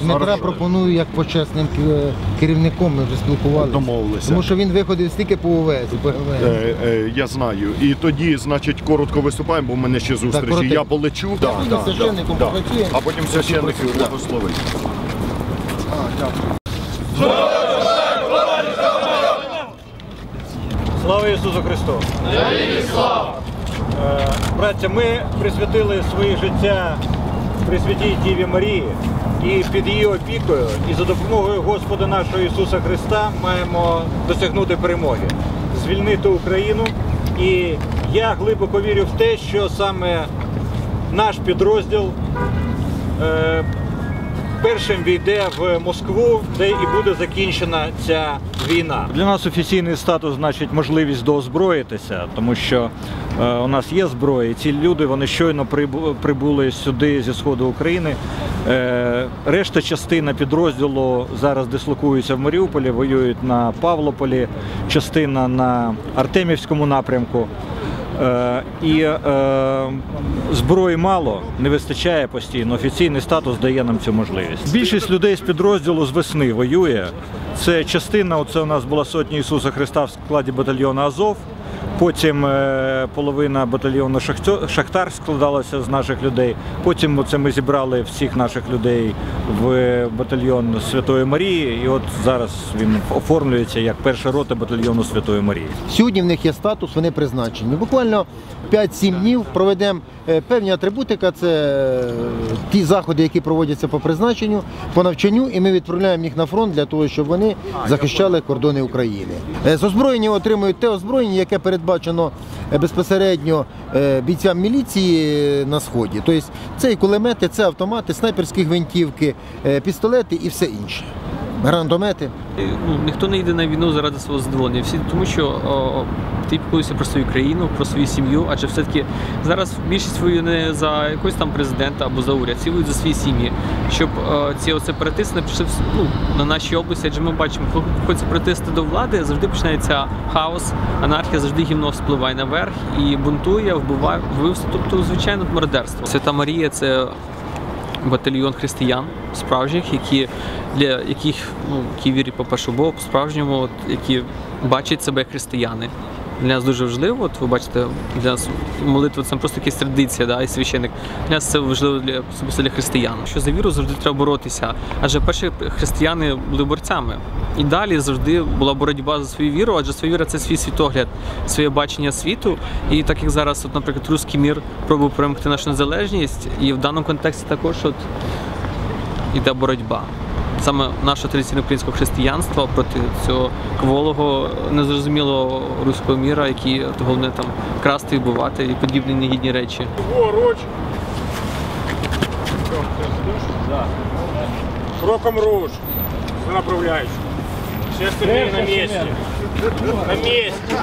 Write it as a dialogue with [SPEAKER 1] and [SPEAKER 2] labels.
[SPEAKER 1] Дмитра пропоную як почесним е, керівником, ми вже спілкувалися.
[SPEAKER 2] Домовилися.
[SPEAKER 1] Тому що він виходив стільки по ОВС по.
[SPEAKER 2] Е, е, я знаю. І тоді, значить, коротко виступаємо, бо в мене ще зустрічі. Я полечу. Да,
[SPEAKER 1] буду
[SPEAKER 2] да,
[SPEAKER 1] священником,
[SPEAKER 2] да,
[SPEAKER 1] попрацюємо.
[SPEAKER 2] А потім священник благословить.
[SPEAKER 3] Слава Ісусу Христу! Е, Браття, ми присвятили своє життя Пресвятій Діві Марії і під її опікою, і за допомогою Господа нашого Ісуса Христа маємо досягнути перемоги, звільнити Україну. І я глибоко вірю в те, що саме наш підрозділ е, першим війде в Москву, де і буде закінчена ця війна. Для нас офіційний статус значить можливість доозброїтися, тому що е, у нас є зброя, ці люди вони щойно прибули сюди зі сходу України. Е, решта частина підрозділу зараз дислокується в Маріуполі, воюють на Павлополі, частина на Артемівському напрямку. Е, і е, зброї мало, не вистачає постійно. Офіційний статус дає нам цю можливість. Більшість людей з підрозділу з весни воює. Це частина, Це у нас була сотня Ісуса Христа в складі батальйону Азов. Потім е, половина батальйону Шахтар складалася з наших людей. Потім оце ми зібрали всіх наших людей в батальйон Святої Марії. І от зараз він оформлюється як перша рота батальйону Святої Марії.
[SPEAKER 1] Сьогодні в них є статус, вони призначені. Буквально 5-7 днів проведемо е, певні атрибутика, це е, ті заходи, які проводяться по призначенню, по навчанню, і ми відправляємо їх на фронт для того, щоб вони захищали кордони України. Е, З озброєння отримують те озброєння, яке передбачено е, безпосередньо е, бійцям міліції е, на сході. Тобто це і кулемети, це автомати, снайперські гвинтівки, е, пістолети і все інше. Гранатомети.
[SPEAKER 4] ну, ніхто не йде на війну заради свого задоволення. Всі тому, що о, ти піклуєшся про свою країну, про свою сім'ю, адже все-таки зараз більшість воює не за якогось там президента або за уряд, всі воюють за свої сім'ї. Щоб о, ці сепаратисти не прийшли в ну, на нашій області, адже ми бачимо, коли приходять сепаратисти до влади, завжди починається хаос, анархія завжди гімно вспливає наверх і бунтує, вбиває вбивство, тобто звичайно мародерство. Свята Марія це батальйон християн справжніх, які для яких ну які вірять по перше Богу, по-справжньому, от, які бачать себе християни. Для нас дуже важливо, от ви бачите, для нас молитва це просто якась традиція, да, і священник. Для нас це важливо для особисто для християн. Що за віру завжди треба боротися. Адже перші християни були борцями. І далі завжди була боротьба за свою віру, адже своя віра це свій світогляд, своє бачення світу. І так як зараз, от, наприклад, русський мір пробує перемогти нашу незалежність, і в даному контексті також от йде боротьба. Саме наше традиційне українського християнства проти цього кволого, незрозумілого руського міра, який головне там красти, вбивати і подібні негідні речі.
[SPEAKER 5] Поруч. Кроком руж. Все направляешь. Все остальные на месте. На месте.